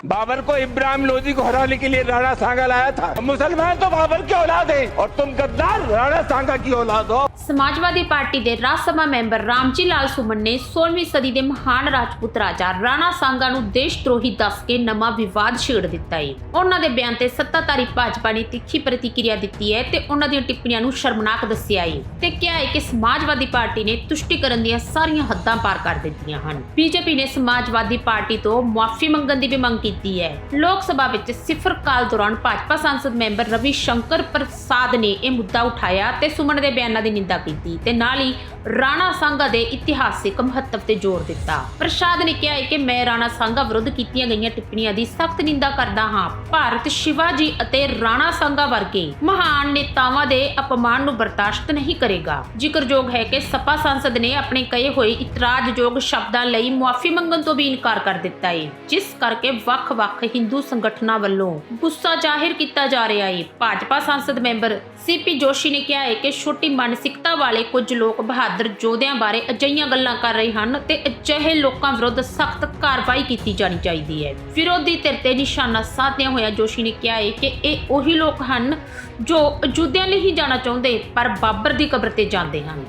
बाबर को इब्राहिम लोधी को हराने के लिए राणा सांगा लाया था मुसलमान तो बाबर की औलाद है और तुम गद्दार राणा सांगा की औलाद हो ਸਮਾਜਵਾਦੀ ਪਾਰਟੀ ਦੇ ਰਾਜ ਸਭਾ ਮੈਂਬਰ ਰਾਮਜੀ ਲਾਲ ਸੁਮਨ ਨੇ 16ਵੀਂ ਸਦੀ ਦੇ ਮਹਾਨ ਰਾਜਪੂਤ ਰਾਜਾ ਰਾਣਾ ਸਾਂਗਾ ਨੂੰ ਦੇਸ਼ ਦਰੋਹੀ ਦੱਸ ਕੇ ਨਵਾਂ ਵਿਵਾਦ ਛੇੜ ਦਿੱਤਾ ਹੈ ਉਹਨਾਂ ਦੇ ਬਿਆਨ ਤੇ ਸੱਤਾਧਾਰੀ ਭਾਜਪਾ ਨੇ ਤਿੱਖੀ ਪ੍ਰਤੀਕਿਰਿਆ ਦਿੱਤੀ ਹੈ ਤੇ ਉਹਨਾਂ ਦੀਆਂ ਟਿੱਪਣੀਆਂ ਨੂੰ ਸ਼ਰਮਨਾਕ ਦੱਸਿਆ ਹੈ ਤੇ ਕਿਹਾ ਹੈ ਕਿ ਸਮਾਜਵਾਦੀ ਪਾਰਟੀ ਨੇ ਤੁਸ਼ਟੀਕਰਨ ਦੀਆਂ ਸਾਰੀਆਂ ਹੱਦਾਂ ਪਾਰ ਕਰ ਦਿੱਤੀਆਂ ਹਨ ਬੀਜੇਪੀ ਨੇ ਸਮਾਜਵਾਦੀ ਪਾਰਟੀ ਤੋਂ ਮੁਆਫੀ ਮੰਗਣ ਦੀ ਵੀ ਮੰਗ ਕੀਤੀ ਹੈ। ਲੋਕ ਸਭਾ ਵਿੱਚ ਸਿਫਰ ਕਾਲ ਦੌਰਾਨ ਭਾਜਪਾ ਸੰਸਦ ਮੈਂਬਰ ਰਵੀ ਸ਼ੰਕਰ ਪ੍ਰਸਾਦ ਨੇ ਇਹ ਮੁੱਦਾ ਉਠਾਇਆ ਤੇ ਸੁਮਨ ਦੇ ਬਿਆਨਾਂ ਦੀ ਨਿੰਦਾ ਕੀਤੀ ਤੇ ਨਾਲ ਹੀ ਰਾਣਾ ਸੰਘਾ ਦੇ ਇਤਿਹਾਸਿਕ ਮਹੱਤਵ ਤੇ ਜ਼ੋਰ ਦਿੱਤਾ। ਪ੍ਰਸਾਦ ਨੇ ਕਿਹਾ ਹੈ ਕਿ ਮੈਂ ਰਾਣਾ ਸੰਘਾ ਵਿਰੁੱਧ ਕੀਤੀਆਂ ਗਈਆਂ ਟਿੱਪਣੀਆਂ ਦੀ ਸਖਤ ਨਿੰਦਾ ਕਰਦਾ ਹਾਂ। ਭਾਰਤ ਸ਼ਿਵਾਜੀ ਅਤੇ ਰਾਣਾ ਸੰਘਾ ਵਰਗੇ ਮਹਾਨ ਨੇਤਾਵਾਂ ਦੇ ਅਪਮਾਨ ਨੂੰ ਬਰਦਾਸ਼ਤ ਨਹੀਂ ਕਰੇਗਾ। ਜ਼ਿਕਰਯੋਗ ਹੈ ਕਿ ਸਪਾ ਸੰਸਦ ਨੇ ਆਪਣੇ ਕਹੇ ਹੋਏ ਇਤਰਾਜ਼ਯੋਗ ਸ਼ਬਦਾਂ ਲਈ ਮੁਆਫੀ ਮੰਗਣ ਤੋਂ ਵੀ ਇਨਕਾਰ ਕਰ ਦਿੱਤਾ ਹੈ। ਜਿਸ ਕਰਕੇ ਵੱਖ-ਵੱਖ ਹਿੰਦੂ ਸੰਗਠਨਾਂ ਵੱਲੋਂ ਗੁੱਸਾ ਜ਼ਾਹਿਰ ਕੀਤਾ ਜਾ ਰਿਹਾ ਹੈ। ਭਾਜਪਾ ਸੰਸਦ ਮੈਂਬਰ ਸੀਪੀ ਜੋਸ਼ੀ ਨੇ ਕਿਹਾ ਹੈ ਕਿ ਛੋਟੀ ਮਾਨਸਿਕਤਾ ਵਾਲੇ ਕੁਝ ਲੋਕ ਬਹਾਦਰ ਯੋਧਿਆਂ ਬਾਰੇ ਅਜਿਹੀਆਂ ਗੱਲਾਂ ਕਰ ਰਹੇ ਹਨ ਤੇ ਅਜਿਹੇ ਲੋਕਾਂ ਵਿਰੁੱਧ ਸਖਤ ਕਾਰਵਾਈ ਕੀਤੀ ਜਾਣੀ ਚਾਹੀਦੀ ਹੈ। ਵਿਰੋਧੀ ਧਿਰ ਤੇ ਨਿਸ਼ਾਨਾ ਸਾਧਿਆਂ ਹੋਇਆ ਜੋਸ਼ੀ ਨੇ ਕਿਹਾ ਹੈ ਕਿ ਇਹ ਉਹੀ ਲੋਕ ਹਨ ਜੋ ਅਯੁੱਧਿਆ ਨਹੀਂ ਜਾਣਾ ਚਾਹੁੰਦੇ, ਪਰ ਬਾਬਰ ਦੀ ਕਬਰ ਤੇ ਜਾਂਦੇ ਹਨ।